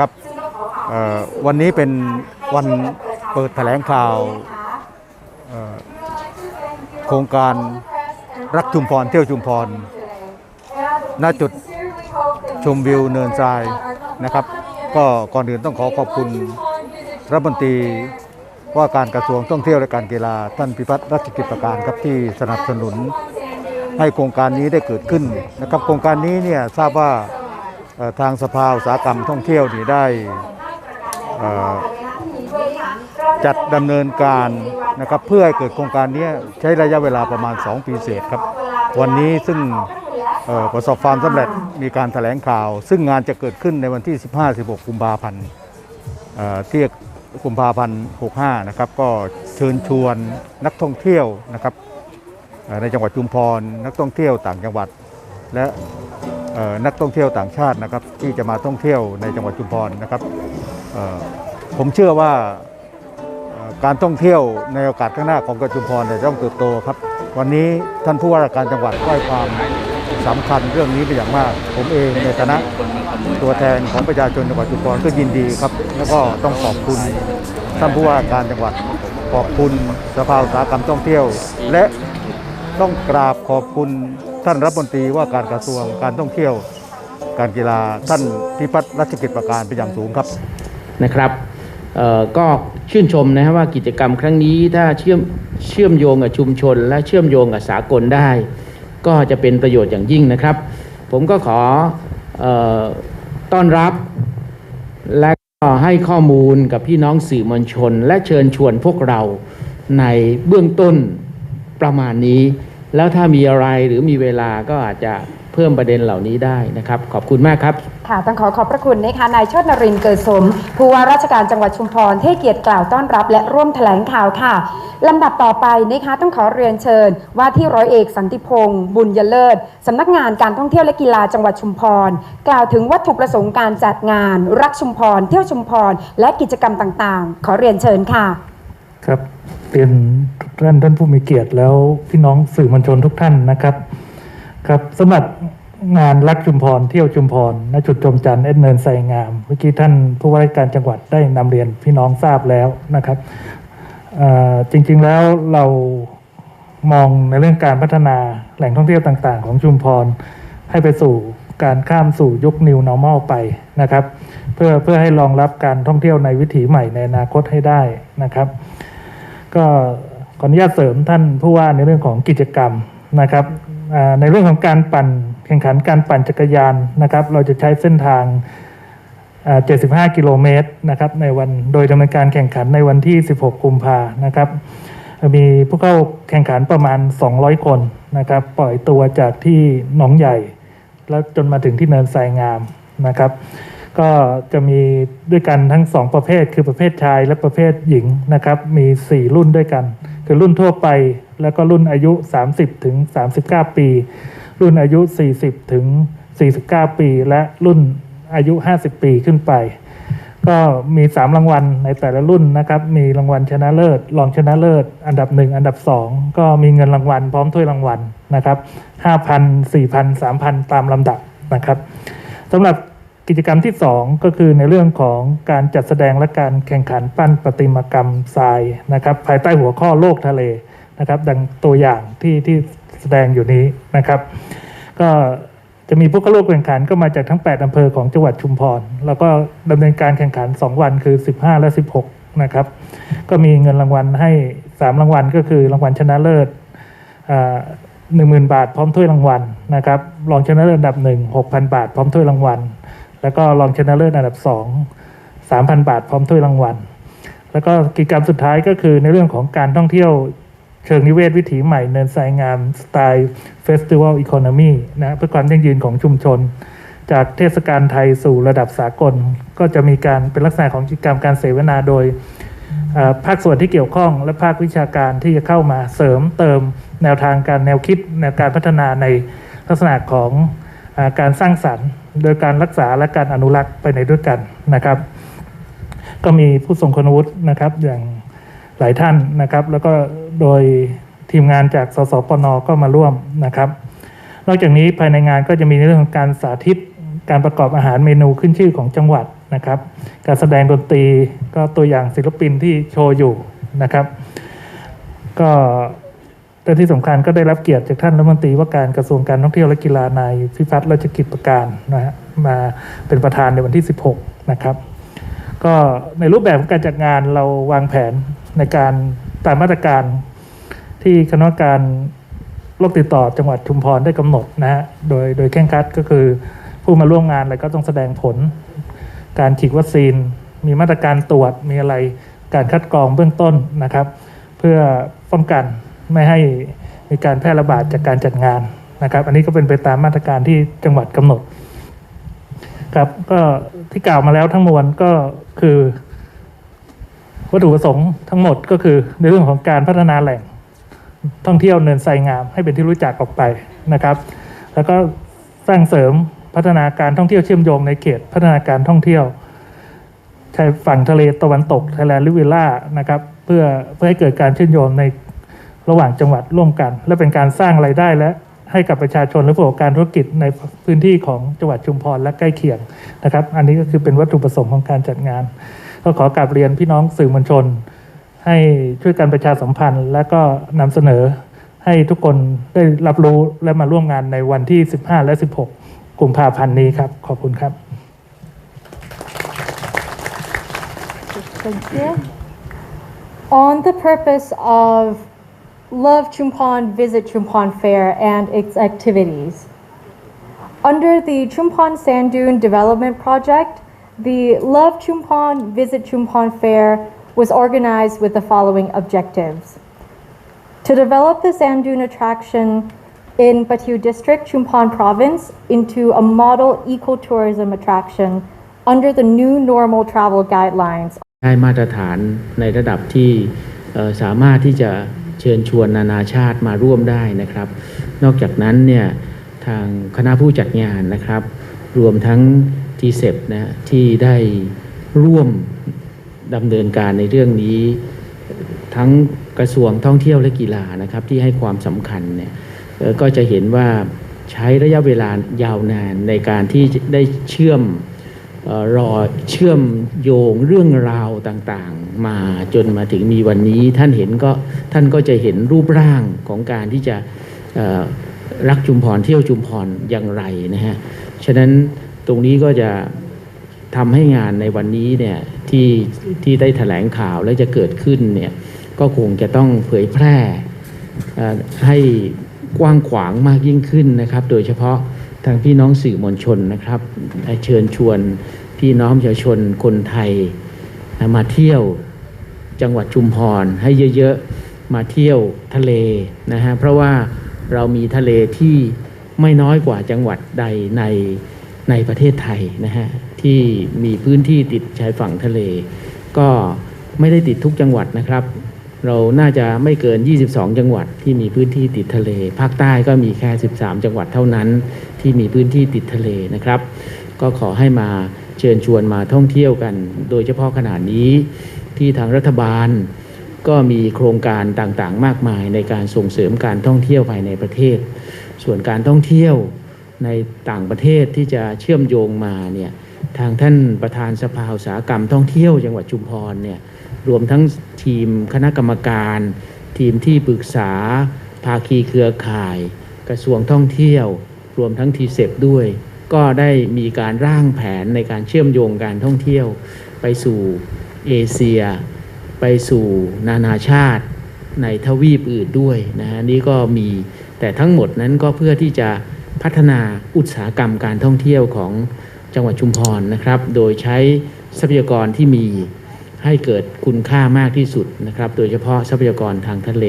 ครับวันนี้เป็นวันเปิดแถลงข่าวโครงการรักชุมพรเที่ยวชุมพรณจุดชมวิวเนินทรายนะครับ ก็ก่อนอื่นต้องขอขอบคุณรัฐมนตรีว่าการกระทรวงท่องเที่ยวและการกีฬาท่านพิพัฒน์รัชกิจประการครับที่สนับสนุนให้โครงการนี้ได้เกิดขึ้นนะครับ โครงการนี้เนี่ยทราบว่า ทางสภาอุตสาหกรรมท่องเที่ยวนี่ได้จัดดำเนินการนะครับเพื่อให้เกิดโครงการนี้ใช้ระยะเวลาประมาณ 2 ปีเศษครับ วันนี้ซึ่งประสบความสำเร็จมีการแถลงข่าว ซึ่งงานจะเกิดขึ้นในวันที่ 15-16 กุมภาพันธ์เที่กุมภาพันธ์65 นะครับ ก็เชิญชวนนักท่องเที่ยวนะครับในจังหวัดชุมพร นักท่องเที่ยวต่างจังหวัด และ นักท่องเที่ยวต่างชาตินะครับที่จะมาท่องเที่ยวในจังหวัดชุมพรนะครับผมเชื่อว่าการท่องเที่ยวในโอกาสข้างหน้าของจุมพรจะต้องเติบโตครับ วันนี้ท่านผู้ว่าราชการจังหวัดก็ให้ความสำคัญเรื่องนี้เป็นอย่างมาก ผมเองในฐานะตัวแทนของประชาชนจังหวัดชุมพรก็ยินดีครับ แล้วก็ต้องขอบคุณท่านผู้ว่าการจังหวัดขอบคุณสภาอุตสาหกรรมท่องเที่ยว และต้องกราบขอบคุณ ท่านรัฐมนตรีว่าการกระทรวงการท่องเที่ยว การกีฬาท่านพิพัฒน์รัชกิจประการเป็นอย่างสูงครับนะครับก็ชื่นชมนะฮะว่ากิจกรรมครั้งนี้ถ้าเชื่อมเชื่อมโยงกับชุมชน และเชื่อมโยงกับสากลได้ ก็จะเป็นประโยชน์อย่างยิ่งนะครับ ผมก็ขอออต้อนรับและก็ให้ข้อมูลกับพี่น้องสื่อมวลชน และเชิญชวนพวกเราในเบื้องต้นประมาณนี้ แล้วถ้ามีอะไรหรือมีเวลาก็อาจจะเพิ่มประเด็นเหล่านี้ได้นะครับ ขอบคุณมากครับ ค่ะต้องขอขอบพระคุณนะคะนายโชตนรินทร์เกิดสม ผู้ว่าราชการจังหวัดชุมพรที่ให้เกียรติกล่าวต้อนรับ และร่วมแถลงข่าวค่ะลำดับต่อไปนะคะต้องขอเรียนเชิญ ว่าที่ร้อยเอกสันติพงศ์บุญยเลิศสำนักงานการท่องเที่ยวและกีฬาจังหวัดชุมพร กล่าวถึงวัตถุประสงค์การจัดงาน รักชุมพร เที่ยวชุมพร และกิจกรรมต่างๆ ขอเรียนเชิญค่ะ ครับเรียน ท่านท่านผู้มีเกียรติแล้วพี่น้องสื่อมวลชนทุกท่านนะครับ ครับสำหรับงานรักชุมพรเที่ยวชุมพรณจุดชมจันทร์เอ็ดเนินไซงามเมื่อกี้ท่านผู้ว่าราชการจังหวัดได้นำเรียนพี่น้องทราบแล้วนะครับจริงๆแล้วเรามองในเรื่องการพัฒนาแหล่งท่องเที่ยวต่างๆ ของชุมพร ให้ไปสู่การข้ามสู่ยุค New Normal ไปนะครับ เพื่อเพื่อให้รองรับการท่องเที่ยวในวิถีใหม่ในอนาคตให้ได้นะครับ ก็ ขออนุญาตเสริมท่านผู้ว่าในเรื่องของกิจกรรมนะครับในเรื่องของการปั่นแข่งขันการปั่นจักรยานนะครับ เราจะใช้เส้นทาง 75 กิโลเมตรนะครับในวันโดยดำเนินการแข่งขันในวันที่ 16 กุมภานะครับ มีผู้เข้าแข่งขันประมาณ 200 คนนะครับ ปล่อยตัวจากที่หนองใหญ่ แล้วจนมาถึงที่เนินทรายงามนะครับ ก็จะมีด้วยกันทั้งสองประเภทคือประเภทชายและประเภทหญิงนะครับ มี 4 รุ่นด้วยกัน คือรุ่นทั่วไป แล้วก็รุ่นอายุ 30 ถึง 39 ปี รุ่นอายุ 40 ถึง 49 ปี และรุ่นอายุ 50 ปีขึ้นไป ก็มี 3 รางวัลในแต่ละรุ่นนะครับ มีรางวัลชนะเลิศรองชนะเลิศ อันดับ 1 อันดับ 2 ก็มีเงินรางวัลพร้อมถ้วยรางวัลนะครับ5,000 4,000 3,000 ตามลำดับนะครับสำหรับ กิจกรรมที่ 2 ก็คือในเรื่องของการจัดแสดงและการแข่งขันปั้นประติมากรรมทรายนะครับ ภายใต้หัวข้อโลกทะเลนะครับ ดังตัวอย่างที่ที่แสดงอยู่นี้นะครับ ก็จะมีผู้เข้าร่วมแข่งขันก็มาจากทั้ง 8อำเภอของจังหวัดชุมพร แล้วก็ดำเนินการแข่งขัน 2 วันคือ 15 และ 16 นะครับ ก็มีเงินรางวัลให้ 3 รางวัลก็คือรางวัลชนะเลิศหนึ่งหมื่นบาทพร้อมถ้วยรางวัลนะครับ รองชนะเลิศอันดับหนึ่งหกพันบาทพร้อมถ้วยรางวัล แล้วก็รองชนะเลิศอันดับสองสามพันบาทพร้อมถ้วยรางวัล แล้วก็กิจกรรมสุดท้ายก็คือในเรื่องของการท่องเที่ยวเชิงนิเวศวิถีใหม่เนินทรายงามสไตล์เฟสติวัลอีโคโนมีนะเพื่อความยั่งยืนของชุมชน จากเทศกาลไทยสู่ระดับสากล ก็จะมีการเป็นลักษณะของกิจกรรมการเสวนาโดยภาคส่วนที่เกี่ยวข้องและภาควิชาการที่จะเข้ามาเสริมเติมแนวทางการแนวคิดแนวการพัฒนาในลักษณะของอการสร้างสรรค์ โดยการรักษาและการอนุรักษ์ไปในด้วยกันนะครับ ก็มีผู้ทรงคุณวุฒินะครับอย่างหลายท่านนะครับ แล้วก็โดยทีมงานจากสสปนก็มาร่วมนะครับ นอกจากนี้ภายในงานก็จะมีในเรื่องของการสาธิตการประกอบอาหารเมนูขึ้นชื่อของจังหวัดนะครับ การแสดงดนตรีก็ตัวอย่างศิลปินที่โชว์อยู่นะครับ ก็ และที่สำคัญก็ได้รับเกียรติจากท่านรัฐมนตรีว่าการกระทรวงการท่องเที่ยวและกีฬานายพิพัฒน์ราชกิจประการนะฮะมาเป็นประธานในวันที่ 16 นะครับ ก็ในรูปแบบของการจัดงานเราวางแผนในการตามมาตรการที่คณะกรรมการโรคติดต่อจังหวัดชุมพรได้กำหนดนะฮะโดยโดยเคร่งครัดก็คือผู้มาร่วมงานอะไรก็ต้องแสดงผล การฉีดวัคซีน มีมาตรการตรวจมีอะไรการคัดกรองเบื้องต้นนะครับ เพื่อป้องกัน ไม่ให้มีการแพร่ระบาดจากการจัดงานนะครับ อันนี้ก็เป็นไปตามมาตรการที่จังหวัดกำหนดครับก็ที่กล่าวมาแล้วทั้งมวลก็คือ วัตถุประสงค์ทั้งหมดก็คือในเรื่องของการพัฒนาแหล่งท่องเที่ยวเนินไซงาม ให้เป็นที่รู้จักออกไปนะครับ แล้วก็สร้างเสริมพัฒนาการท่องเที่ยวเชื่อมโยงในเขตพัฒนาการท่องเที่ยวชายฝั่งทะเลตะวันตกไทยแลนด์ลิวิลล่านะครับ เพื่อเพื่อให้เกิดการเชื่อมโยงใน ระหว่างจังหวัดร่วมกัน และเป็นการสร้างรายได้และให้กับประชาชนและผู้ประกอบการธุรกิจในพื้นที่ของจังหวัดชุมพรและใกล้เคียงนะครับ อันนี้ก็คือเป็นวัตถุประสงค์ของการจัดงาน ก็ขอกราบเรียนพี่น้องสื่อมวลชน ให้ช่วยกันประชาสัมพันธ์ และก็นำเสนอให้ทุกคนได้รับรู้และมาร่วมงานในวันที่ 15 และ 16 กุมภาพันธ์นี้ครับ ขอบคุณครับ Thank you. On the purpose of Love Chumpon Visit Chumpon Fair and its activities. Under the Chumpon Sand Dune Development Project, the Love Chumpon Visit Chumpon Fair was organized with the following objectives. To develop the sand dune attraction in Batiu District, Chumpon Province, into a model ecotourism attraction under the new normal travel guidelines ได้มาตรฐานในระดับที่เอ่อสามารถที่จะ เชิญชวนนานาชาติมาร่วมได้นะครับ นอกจากนั้นเนี่ยทางคณะผู้จัดงานนะครับ รวมทั้ง t ีเซนะที่ได้ร่วมดำเนินการในเรื่องนี้ ทั้งกระทรวงท่องเที่ยวและกีฬานะครับที่ให้ความสำคัญเนี่ยก็จะเห็นว่าใช้ระยะเวลายาวนานในการที่ได้เชื่อม รอเชื่อมโยงเรื่องราวต่างๆ มาจนมาถึงมีวันนี้ท่านเห็นก็ท่านก็จะเห็นรูปร่างของการที่จะรักชุมพรเที่ยวชุมพรอย่างไรนะฮะฉะนั้นตรงนี้ก็จะทำให้งานในวันนี้เนี่ยที่ที่ได้แถลงข่าวและจะเกิดขึ้นเนี่ยก็คงจะต้องเผยแพร่ให้กว้างขวางมากยิ่งขึ้นนะครับ โดยเฉพาะ ทางพี่น้องสื่อมวลชนนะครับเชิญชวนพี่น้องประชาชนคนไทยมาเที่ยวจังหวัดชุมพรให้เยอะๆมาเที่ยวทะเลนะฮะเพราะว่าเรามีทะเลที่ไม่น้อยกว่าจังหวัดใดในในประเทศไทยนะฮะที่มีพื้นที่ติดชายฝั่งทะเล ก็ไม่ได้ติดทุกจังหวัดนะครับ เราน่าจะไม่เกิน 22 จังหวัดที่มีพื้นที่ติดทะเล ภาคใต้ก็มีแค่ 13 จังหวัดเท่านั้น ที่มีพื้นที่ติดทะเลนะครับ ก็ขอให้มาเชิญชวนมาท่องเที่ยวกัน โดยเฉพาะขนาดนี้ที่ทางรัฐบาลก็มีโครงการต่างๆ มากมายในการส่งเสริมการท่องเที่ยวภายในประเทศ ส่วนการท่องเที่ยวในต่างประเทศที่จะเชื่อมโยงมาเนี่ยทางท่านประธานสภาอุตสาหกรรมท่องเที่ยวจังหวัดชุมพรเนี่ยรวมทั้งทีมคณะกรรมการ ทีมที่ปรึกษา ภาคีเครือข่าย กระทรวงท่องเที่ยว รวมทั้งทีเซฟด้วย ก็ได้มีการร่างแผนในการเชื่อมโยงการท่องเที่ยว ไปสู่เอเชีย ไปสู่นานาชาติในทวีปอื่นด้วยนะฮะนี่ก็มีแต่ทั้งหมดนั้นก็เพื่อที่จะพัฒนาอุตสาหกรรมการท่องเที่ยวของจังหวัดชุมพรนะครับ โดยใช้ทรัพยากรที่มีให้เกิดคุณค่ามากที่สุดนะครับ โดยเฉพาะทรัพยากรทางทะเล